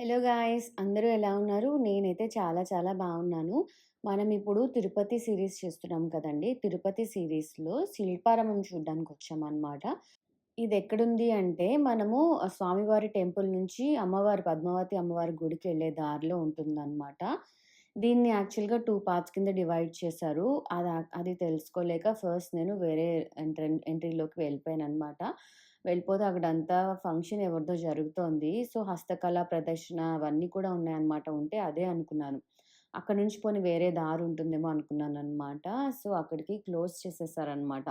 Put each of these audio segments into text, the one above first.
Hello guys అందరూ ఎలా ఉన్నారు? నేనైతే చాలా చాలా బాగున్నాను. మనం ఇప్పుడు తిరుపతి సిరీస్ చేస్తున్నాం కదండీ! తిరుపతి సిరీస్లో శిల్పారామం చూడడానికి వచ్చామనమాట ఇది ఎక్కడుంది అంటే మనము స్వామివారి టెంపుల్ నుంచి అమ్మవారి పద్మావతి అమ్మవారి గుడికి వెళ్ళే దారిలో ఉంటుందన్నమాట దీన్ని యాక్చువల్‌గా టూ పార్ట్స్ కింద డివైడ్ చేశారు. అది అది తెలుసుకోలేక ఫస్ట్ నేను వేరే ఎంట్రీ ఎంట్రీలోకి వెళ్ళిపోయాను అనమాట వెళ్ళిపోతే అక్కడంతా ఫంక్షన్ ఎవరిదో జరుగుతోంది. సో, హస్తకళ ప్రదర్శన అవన్నీ కూడా ఉన్నాయన్నమాట. ఉంటే అదే అనుకున్నాను. అక్కడి నుంచి పోనీ వేరే దారి ఉంటుందేమో అనుకున్నాను అనమాట సో, అక్కడికి క్లోజ్ చేసేసారనమాట.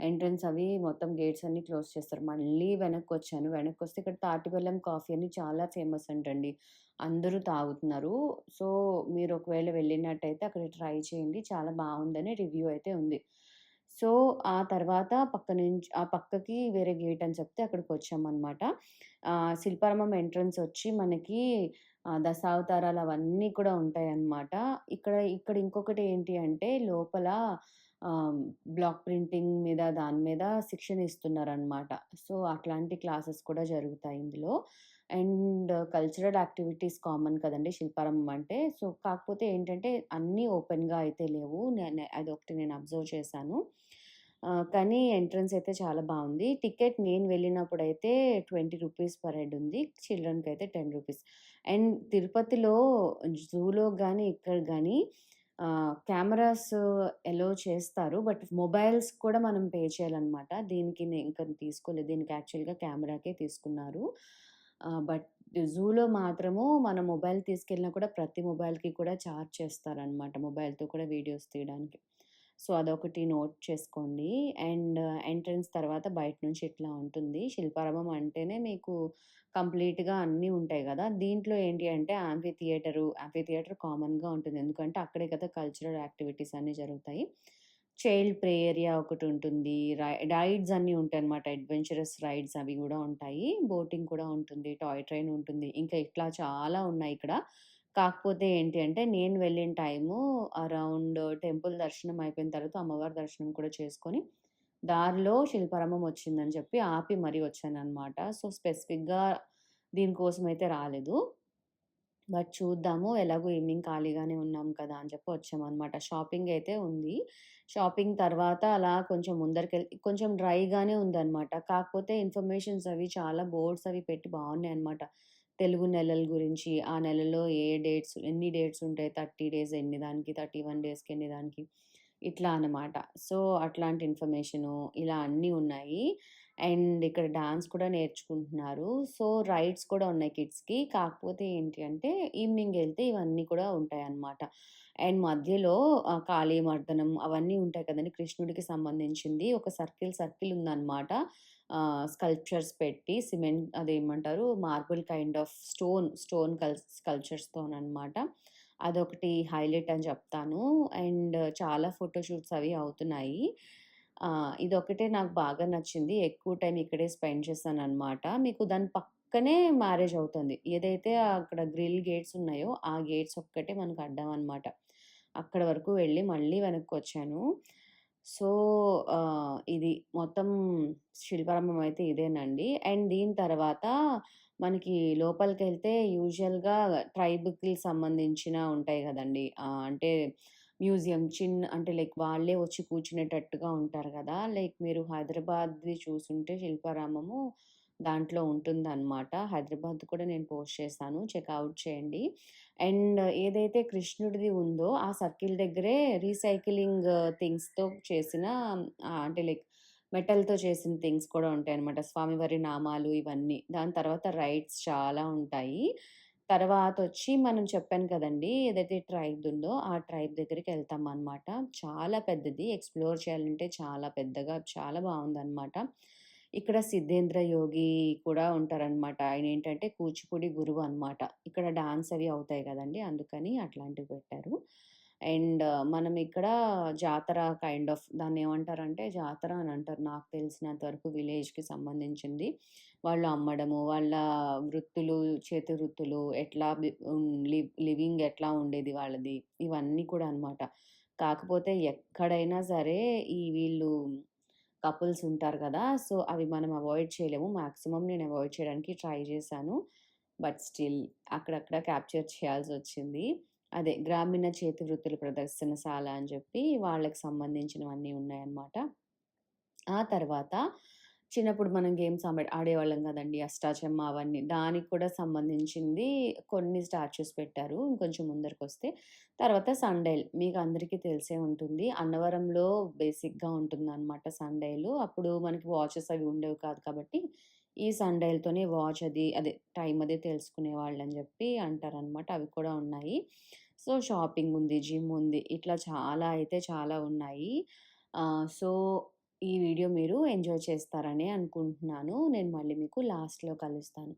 ఎంట్రన్స్ అవి మొత్తం గేట్స్ అన్నీ క్లోజ్ చేస్తారు. మళ్ళీ వెనక్కి వచ్చాను వెనక్కి వస్తే ఇక్కడ తాటిబెల్లం కాఫీ అని చాలా ఫేమస్ అంటండి. అందరూ తాగుతున్నారు. సో, మీరు ఒకవేళ వెళ్ళినట్టయితే అక్కడ ట్రై చేయండి. చాలా బాగుందని రివ్యూ అయితే ఉంది. సో, ఆ తర్వాత పక్క నుంచి ఆ పక్కకి వేరే గేట్ అని చెప్తే అక్కడికి వచ్చామన్నమాట శిల్పారామం ఎంట్రన్స్ వచ్చి మనకి దశావతారాలు అవన్నీ కూడా ఉంటాయన్నమాట. ఇక్కడ ఇక్కడ ఇంకొకటి ఏంటి అంటే లోపల బ్లాక్ ప్రింటింగ్ మీద దాని మీద శిక్షణ ఇస్తున్నారనమాట. సో, అట్లాంటి క్లాసెస్ కూడా జరుగుతాయి ఇందులో. అండ్ కల్చరల్ యాక్టివిటీస్ కామన్ కదండి శిల్పారామం అంటే. సో, కాకపోతే ఏంటంటే అన్నీ ఓపెన్‌గా అయితే లేవు. నేనే అదొకటి నేను అబ్జర్వ్ చేశాను. కానీ ఎంట్రన్స్ అయితే చాలా బాగుంది టికెట్ నేను వెళ్ళినప్పుడు అయితే ట్వంటీ రూపీస్ పర్ హెడ్ ఉంది. చిల్డ్రన్కి అయితే టెన్ రూపీస్ అండ్ తిరుపతిలో జూలో కానీ ఇక్కడ కానీ కెమెరాస్ అలో చేస్తారు. బట్ మొబైల్స్ కూడా మనం పే చేయాలన్నమాట దీనికి నేను ఇంకా తీసుకోలేదు. దీనికి యాక్చువల్‌గా కెమెరాకే తీసుకున్నారు. బట్ జూలో మాత్రము మన మొబైల్ తీసుకెళ్ళినా కూడా ప్రతి మొబైల్‌కి కూడా చార్జ్ చేస్తారనమాట. మొబైల్‌తో కూడా వీడియోస్ తీయడానికి. సో, అదొకటి నోట్ చేసుకోండి. అండ్ ఎంట్రన్స్ తర్వాత బయట నుంచి ఇట్లా ఉంటుంది. శిల్పారామం అంటేనే మీకు కంప్లీట్‌గా అన్నీ ఉంటాయి కదా దీంట్లో ఏంటి అంటే యాంఫీ థియేటరు, యాంఫీ థియేటర్ కామన్‌గా ఉంటుంది. ఎందుకంటే అక్కడే కదా కల్చరల్ యాక్టివిటీస్ అన్నీ జరుగుతాయి. చైల్డ్ ప్రే ఏరియా ఒకటుంటుంది. రై రైడ్స్ అన్నీ ఉంటాయి అనమాట అడ్వెంచరస్ రైడ్స్ అవి కూడా ఉంటాయి. బోటింగ్ కూడా ఉంటుంది. టాయ్ ట్రైన్ ఉంటుంది. ఇంకా ఇట్లా చాలా ఉన్నాయి ఇక్కడ. కాకపోతే ఏంటి అంటే నేను వెళ్ళిన టైము అరౌండ్ టెంపుల్ దర్శనం అయిపోయిన తర్వాత అమ్మవారి దర్శనం కూడా చేసుకొని, దారిలో శిల్పారామం వచ్చిందని చెప్పి ఆపి మరీ వచ్చాను అనమాట సో, స్పెసిఫిక్‌గా దీనికోసం అయితే రాలేదు. బట్ చూద్దాము. ఎలాగో ఈవినింగ్ ఖాళీగానే ఉన్నాం కదా! అని చెప్పి వచ్చామన్నమాట షాపింగ్ అయితే ఉంది. షాపింగ్ తర్వాత అలా కొంచెం ముందరికెళ్ళి కొంచెం డ్రైగానే ఉందన్నమాట కాకపోతే ఇన్ఫర్మేషన్స్ అవి చాలా బోర్డ్స్ అవి పెట్టి బాగున్నాయి అనమాట తెలుగు నెలల గురించి, ఆ నెలలో ఏ డేట్స్ ఎన్ని డేట్స్ ఉంటాయి. 30 డేస్ ఎన్ని దానికి, 31 డేస్‌కి ఎన్ని దానికి ఇట్లా అనమాట. సో, అట్లాంటి ఇన్ఫర్మేషను ఇలా అన్నీ ఉన్నాయి. అండ్ ఇక్కడ డాన్స్ కూడా నేర్చుకుంటున్నారు. సో, రైడ్స్ కూడా ఉన్నాయి కిడ్స్‌కి. కాకపోతే ఏంటి అంటే ఈవినింగ్ వెళ్తే ఇవన్నీ కూడా ఉంటాయి అన్నమాట అండ్ మధ్యలో కాళీ మర్దనం అవన్నీ ఉంటాయి కదండి కృష్ణుడికి సంబంధించింది ఒక సర్కిల్ సర్కిల్ ఉందన్నమాట. స్కల్ప్చర్స్ పెట్టి సిమెంట్ అదేమంటారు marble kind of stone, stone కల్ స్కల్ప్చర్స్‌తోననమాట. అదొకటి హైలైట్ అని చెప్తాను. అండ్ చాలా ఫోటోషూట్స్ అవి అవుతున్నాయి. ఇదొకటే నాకు బాగా నచ్చింది. ఎక్కువ టైం ఇక్కడే స్పెండ్ చేశాననమాట. మీకు దాని పక్కనే మ్యారేజ్ అవుతుంది. ఏదైతే అక్కడ గ్రిల్ గేట్స్ ఉన్నాయో ఆ గేట్స్ ఒక్కటే మనకు అడ్డం అనమాట. అక్కడ వరకు వెళ్ళి మళ్ళీ వెనక్కి వచ్చాను సో, ఇది మొత్తం శిల్పారంభం అయితే ఇదేనండి. అండ్ దీని తర్వాత మనకి లోపలికి వెళ్తే యూజువల్‌గా ట్రైబ్‌కి సంబంధించిన ఉంటాయి కదండి అంటే మ్యూజియం చిన్న అంటే లైక్ వాళ్ళే వచ్చి కూర్చునేటట్టుగా ఉంటారు కదా లైక్ మీరు హైదరాబాద్‌ది చూసుంటే శిల్పారామము దాంట్లో ఉంటుందనమాట. హైదరాబాద్ కూడా నేను పోస్ట్ చేశాను. చెక్ చేయండి. అండ్ ఏదైతే కృష్ణుడిది ఉందో ఆ సర్కిల్ దగ్గరే రీసైకిలింగ్ థింగ్స్‌తో చేసిన అంటే లైక్ మెటల్‌తో చేసిన థింగ్స్ కూడా ఉంటాయన్నమాట. స్వామివారి నామాలు ఇవన్నీ. దాని తర్వాత రైడ్స్ చాలా ఉంటాయి. తర్వాత వచ్చి మనం చెప్పాను కదండి ఏదైతే ట్రైబ్ ఉందో ఆ ట్రైబ్ దగ్గరికి వెళ్తాం అనమాట చాలా పెద్దది. ఎక్స్‌ప్లోర్ చేయాలంటే చాలా పెద్దగా చాలా బాగుందన్నమాట ఇక్కడ సిద్ధేంద్ర యోగి కూడా ఉంటారనమాట. ఆయన ఏంటంటే కూచిపూడి గురువు అనమాట. ఇక్కడ డాన్స్ అవి అవుతాయి కదండి అందుకని అట్లాంటివి పెట్టారు. అండ్ మనం ఇక్కడ జాతర కైండ్ ఆఫ్ దాన్ని ఏమంటారంటే జాతర అని అంటారు. నాకు తెలిసినంత వరకు విలేజ్‌కి సంబంధించింది. వాళ్ళు అమ్మడము, వాళ్ళ వృత్తులు, చేతి వృత్తులు ఎట్లా లివింగ్ ఎట్లా ఉండేది వాళ్ళది. ఇవన్నీ కూడా అనమాట. కాకపోతే ఎక్కడైనా సరే ఈ వీళ్ళు కపుల్స్ ఉంటారు కదా సో, అవి మనం అవాయిడ్ చేయలేము. మాక్సిమం నేను అవాయిడ్ చేయడానికి ట్రై చేశాను. బట్ స్టిల్ అక్కడక్కడ క్యాప్చర్ చేయాల్సి వచ్చింది అదే గ్రామీణ చేతి వృత్తుల ప్రదర్శనశాల అని చెప్పి వాళ్ళకి సంబంధించినవన్నీ ఉన్నాయన్నమాట. ఆ తర్వాత చిన్నప్పుడు మనం గేమ్స్ ఆమె ఆడేవాళ్ళం కదండి అష్టాచమ్మ అవన్నీ. దానికి కూడా సంబంధించింది కొన్ని స్టాచ్యూస్ పెట్టారు. ఇంకొంచెం ముందరకొస్తే. తర్వాత సండైల్ మీకు అందరికీ తెలిసే ఉంటుంది. అన్నవరంలో బేసిక్‌గా ఉంటుంది అనమాట సండైలు అప్పుడు మనకి వాచెస్ అవి ఉండేవి కాదు కాబట్టి, ఈ సండైల్తోనే వాచ్ అది అదే టైం అది అని చెప్పి అంటారనమాట. అవి కూడా ఉన్నాయి. సో, షాపింగ్ ఉంది, జిమ్ ఉంది. ఇట్లా చాలా అయితే చాలా ఉన్నాయి. సో, ఈ వీడియో మీరు ఎంజాయ్ చేస్తారని అనుకుంటున్నాను. నేను మళ్ళీ మీకు లాస్ట్‌లో కలుస్తాను.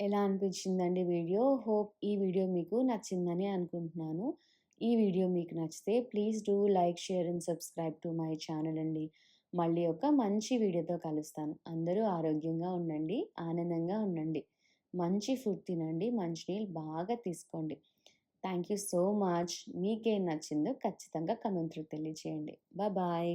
ఎలా అనిపించిందండి వీడియో? హోప్ ఈ వీడియో మీకు నచ్చిందని అనుకుంటున్నాను. ఈ వీడియో మీకు నచ్చితే please do like, share and subscribe to my channel అండి. మళ్ళీ ఒక మంచి వీడియోతో కలుస్తాను. అందరూ ఆరోగ్యంగా ఉండండి. ఆనందంగా ఉండండి. మంచి ఫుడ్ తినండి. మంచినీళ్ళు బాగా తీసుకోండి. Thank you so much. మీకేం నచ్చిందో ఖచ్చితంగా కామెంట్‌లో తెలియచేయండి. బాయ్.